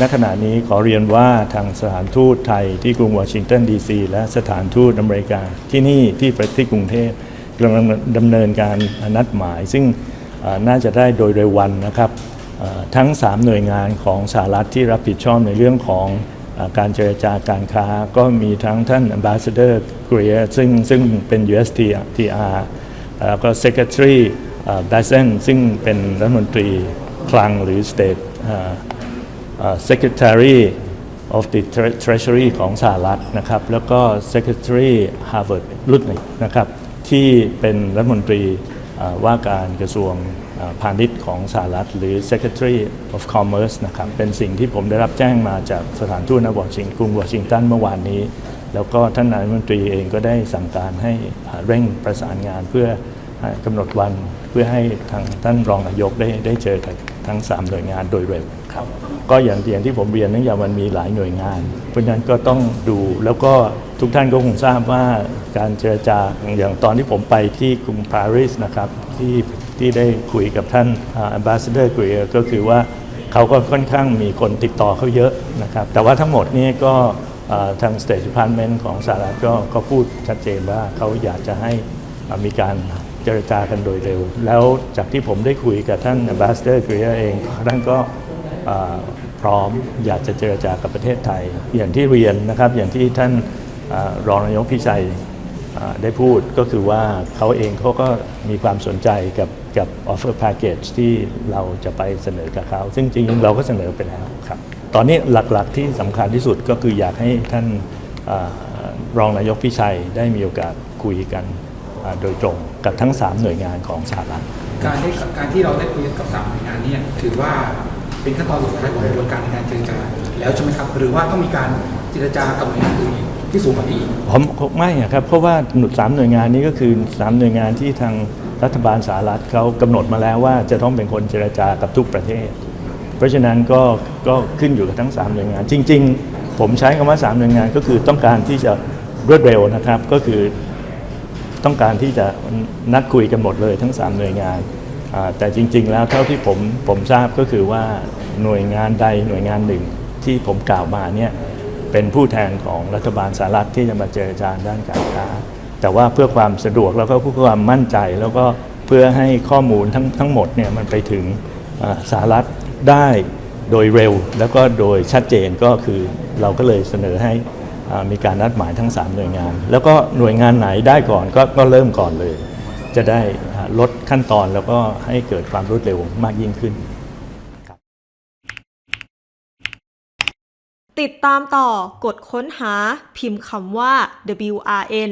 ณขณะนี้ขอเรียนว่าทางสถานทูตไทยที่กรุงวอชิงตันดีซีและสถานทูตอเมริกาที่นี่ที่ประเทศกรุงเทพกำลังดำเนินการนัดหมาย ซึ่งน่าจะได้โดยเร็ววันนะครับทั้ง 3 หน่วยงานของสหรัฐที่รับผิดชอบในเรื่องของอการเจรจาการค้า ก็มีทั้งท่าน Ambassador g r e e r ซึ่งซึ่งเป็น USTR แล้วก็ Secretary แบสเซนซึ่งเป็นรัฐมนตรีคลังหรือ State เอ่อเอ่อ Secretary of the Treasury ของสหรัฐนะครับ แล้วก็ Secretary Harvard รุ่นหนึ่งนะครับ ที่เป็นรัฐมนตรีว่าการกระทรวงพาณิชย์ของสหรัฐ หรือ Secretary of Commerce นะครับ เป็นสิ่งที่ผมได้รับแจ้งมาจากสถานทูตณวอชิงกรุงวอชิงตันเมื่อวานนี้ แล้วก็ท่านนายมนตรีเองก็ได้สั่งการให้เร่งประสานงานเพื่อ กำหนดวันเพื่อให้ทางท่านรองนายกได้ได้เจอกับทั้ง 3 หน่วยงานโดยเร็วครับ ก็อย่างอย่างที่ผมเรียนเนื่องจากมันมีหลายหน่วยงาน เพราะฉะนั้นก็ต้องดูแล้วก็ทุกท่านก็คงทราบว่าการเจรจาอย่างตอนที่ผมไปที่กรุงปารีสนะครับที่ที่ได้คุยกับท่านอ่า ambassador g r e e r ก็คือว่าเขาก็ค่อนข้างมีคนติดต่อเขาเยอะนะครับ แต่ว่าทั้งหมดนี้ก็อ่าทาง State Department ของสหรัฐก็ก็พูดชัดเจนว่าเขาอยากจะให้อ่ามีการ เจรจากันโดยเร็ว แล้วจากที่ผมได้คุยกับท่าน ambassador g r e e r เองท่านก็พร้อมอยากจะเจรจากับประเทศไทย อย่างที่เรียนนะครับอย่างที่ท่านอรองนายกพิชัยได้พูดก็คือว่าเขาเองเขาก็มีความสนใจกับกับ offer package ที่เราจะไปเสนอกับเขา ซึ่งจริงๆเราก็เสนอไปแล้วครับ ตอนนี้หลักๆที่สำคัญที่สุดก็คืออยากให้ท่านอรองนายกพิชัยได้มีโอกาสคุยกัน โดยตรงกับทั้ง 3 หน่วยงานของสหรัฐการได้การที่เราได้คุยกับสามหน่วยงานเนี้ถือว่าเป็นขั้นตอนสุดท้ายของกระบวนการในการเจรจาแล้วใช่ไหมครับ หรือว่าต้องมีการเจรจากับหน่วยงานอื่นอีกที่สูงกว่านี้อีกผมผมไม่อะครับ เพราะว่าหนุดสามหน่วยงานนี้ก็คือสามหน่วยงานที่ทางรัฐบาลสหรัฐเขากำหนดมาแล้วว่าจะต้องเป็นคนเจรจากับทุกประเทศ เพราะฉะนั้นก็ก็ขึ้นอยู่กับทั้ง 3 หน่วยงาน จริง ๆ ผมใช้คำว่า 3 หน่วยงานก็คือต้องการที่จะรวดเร็วนะครับ ก็คือ ต้องการที่จะนัดคุยกันหมดเลยทั้ง 3 หน่วยงาน แต่จริง ๆ แล้วเท่าที่ผมผมทราบก็คือว่าหน่วยงานใดหน่วยงานหนึ่งที่ผมกล่าวมาเนี่ยเป็นผู้แทนของรัฐบาลสหรัฐที่จะมาเจรจาด้านการค้า แต่ว่าเพื่อความสะดวกแล้วก็เพื่อความมั่นใจ แล้วก็เพื่อให้ข้อมูลทั้งทั้งหมดเนี่ยมันไปถึงสหรัฐได้โดยเร็ว แล้วก็โดยชัดเจนก็คือเราก็เลยเสนอให้ มีการนัดหมายทั้ง 3 หน่วยงาน แล้วก็หน่วยงานไหนได้ก่อนก็ก็เริ่มก่อนเลย จะได้ลดขั้นตอนแล้วก็ให้เกิดความรวดเร็วมากยิ่งขึ้น ติดตามต่อกดค้นหาพิมพ์คำว่า WRN